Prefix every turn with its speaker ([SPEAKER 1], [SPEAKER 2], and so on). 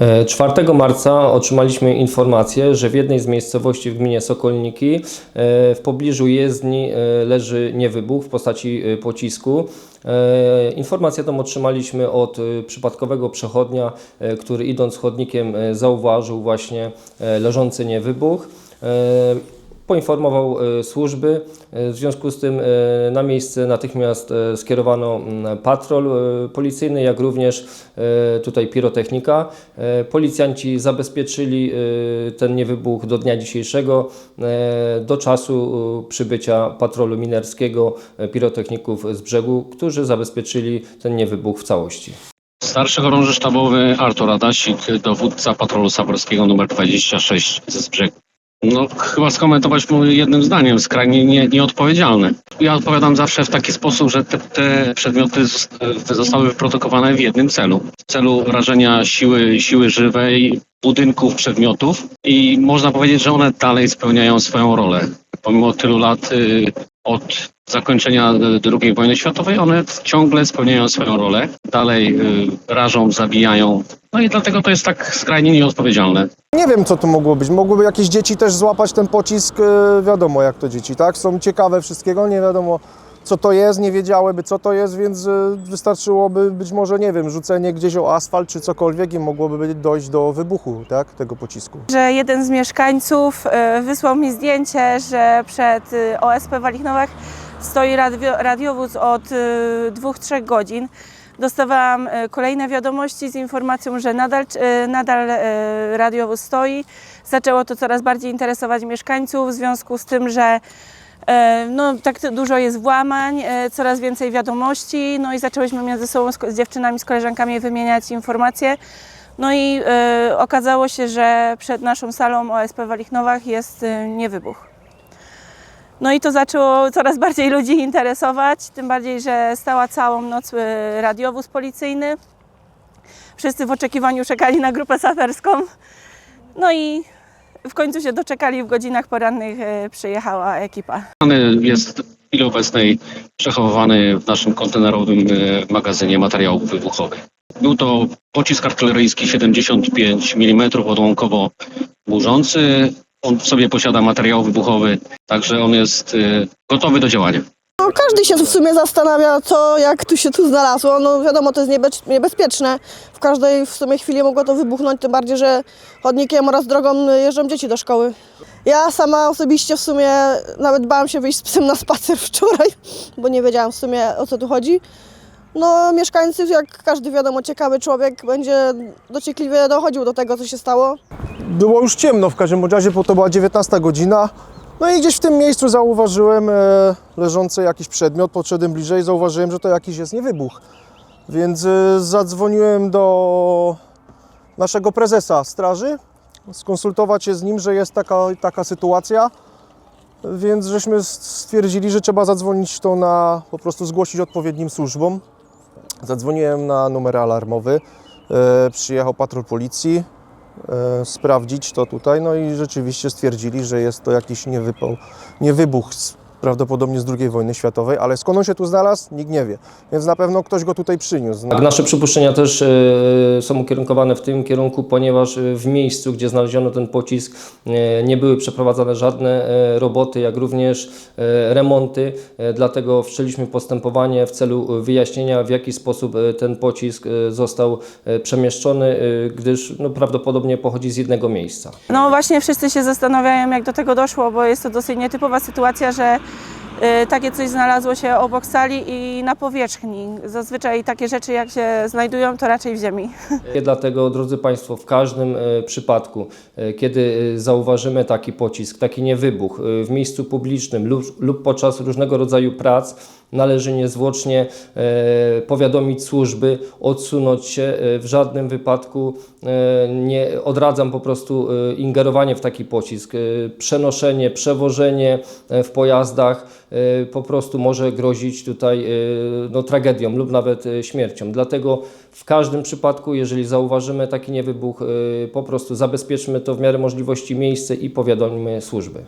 [SPEAKER 1] E, 4 marca otrzymaliśmy informację, że w jednej z miejscowości w gminie Sokolniki e, w pobliżu jezdni e, leży niewybuch w postaci e, pocisku. Informację tą otrzymaliśmy od przypadkowego przechodnia, który idąc chodnikiem zauważył właśnie leżący niewybuch. Poinformował e, służby. E, W związku z tym e, na miejsce natychmiast skierowano mm, patrol policyjny, jak również tutaj pirotechnika. Policjanci zabezpieczyli ten niewybuch do dnia dzisiejszego, do czasu przybycia patrolu minerskiego, pirotechników z brzegu, którzy zabezpieczyli ten niewybuch w całości.
[SPEAKER 2] Starszy chorąży sztabowy Artur Adasik, dowódca patrolu saborskiego nr 26 ze Zbrzegu. No, chyba skomentować mu jednym zdaniem, skrajnie nie, nieodpowiedzialne. Ja odpowiadam zawsze w taki sposób, że te, te przedmioty zost- zostały wyprodukowane w jednym celu. W celu rażenia siły, siły żywej, budynków, przedmiotów i można powiedzieć, że one dalej spełniają swoją rolę. Pomimo tylu lat y, od zakończenia y, II wojny światowej, one ciągle spełniają swoją rolę, dalej y, rażą, zabijają. No i dlatego to jest tak skrajnie nieodpowiedzialne.
[SPEAKER 3] Nie wiem, co to mogło być. Mogłyby jakieś dzieci też złapać ten pocisk, e, wiadomo jak to dzieci, tak? Są ciekawe wszystkiego, nie wiadomo co to jest, nie wiedziałyby co to jest, więc e, wystarczyłoby być może, nie wiem, rzucenie gdzieś o asfalt czy cokolwiek i mogłoby być- dojść do wybuchu, tak? Tego pocisku.
[SPEAKER 4] że jeden z mieszkańców e, wysłał mi zdjęcie, że przed e, OSP w Walichnowych stoi radio, radiowóz od 2-3 godzin. Dostawałam e, kolejne wiadomości z informacją, że nadal, e, nadal radiowóz stoi. Zaczęło to coraz bardziej interesować mieszkańców w związku z tym, że no, tak dużo jest włamań, coraz więcej wiadomości, no i zaczęłyśmy między sobą z, dziewczynami, z koleżankami wymieniać informacje. No i okazało się, że przed naszą salą OSP w Walichnowach jest niewybuch. No i to zaczęło coraz bardziej ludzi interesować, tym bardziej, że stała całą noc e, radiowóz policyjny. Wszyscy w oczekiwaniu czekali na grupę saperską. No i w końcu się doczekali, w godzinach porannych e, przyjechała ekipa.
[SPEAKER 2] Jest w chwili obecnej przechowywany w naszym kontenerowym e, magazynie materiałów wybuchowych. Był to pocisk artyleryjski 75 mm odłamkowo burzący. On w sobie posiada materiał wybuchowy, także on jest e, gotowy do działania.
[SPEAKER 5] No, każdy się w sumie zastanawia, co, jak tu się tu znalazło. No wiadomo, to jest niebe- niebezpieczne. W każdej w sumie chwili mogło to wybuchnąć, tym bardziej, że chodnikiem oraz drogą jeżdżą dzieci do szkoły. Ja sama osobiście w sumie nawet bałam się wyjść z psem na spacer wczoraj, bo nie wiedziałam w sumie o co tu chodzi. No mieszkańcy, jak każdy wiadomo ciekawy człowiek, będzie dociekliwie dochodził do tego, co się stało.
[SPEAKER 3] Było już ciemno w każdym razie, bo to była 19 godzina. No i gdzieś w tym miejscu zauważyłem e, leżący jakiś przedmiot, podszedłem bliżej, zauważyłem, że to jakiś jest niewybuch. Więc e, zadzwoniłem do naszego prezesa straży, skonsultować się z nim, że jest taka, taka sytuacja. Więc żeśmy stwierdzili, że trzeba zadzwonić to na, po prostu zgłosić odpowiednim służbom. Zadzwoniłem na numer alarmowy, e, przyjechał patrol policji, sprawdzić to tutaj, no i rzeczywiście stwierdzili, że jest to jakiś niewypał, niewybuch prawdopodobnie z II wojny światowej, ale skąd on się tu znalazł, nikt nie wie, więc na pewno ktoś go tutaj przyniósł.
[SPEAKER 1] Tak, nasze przypuszczenia też e, są ukierunkowane w tym kierunku, ponieważ e, w miejscu, gdzie znaleziono ten pocisk, e, nie były przeprowadzane żadne roboty, jak również remonty. Dlatego wszczęliśmy postępowanie w celu wyjaśnienia, w jaki sposób ten pocisk został przemieszczony, gdyż no, prawdopodobnie pochodzi z jednego miejsca.
[SPEAKER 4] No właśnie wszyscy się zastanawiają, jak do tego doszło, bo jest to dosyć nietypowa sytuacja, że takie coś znalazło się obok sali i na powierzchni. Zazwyczaj takie rzeczy, jak się znajdują, to raczej w ziemi.
[SPEAKER 1] Dlatego, drodzy Państwo, w każdym e, przypadku, e, kiedy e, zauważymy taki pocisk, taki niewybuch e, w miejscu publicznym lub, lub podczas różnego rodzaju prac, należy niezwłocznie e, powiadomić służby, odsunąć się. E, W żadnym wypadku e, nie odradzam po prostu ingerowanie w taki pocisk. Przenoszenie, przewożenie w pojazdach po prostu może grozić tutaj no, tragedią lub nawet śmiercią. Dlatego w każdym przypadku, jeżeli zauważymy taki niewybuch, po prostu zabezpieczmy to w miarę możliwości miejsce i powiadomimy służby.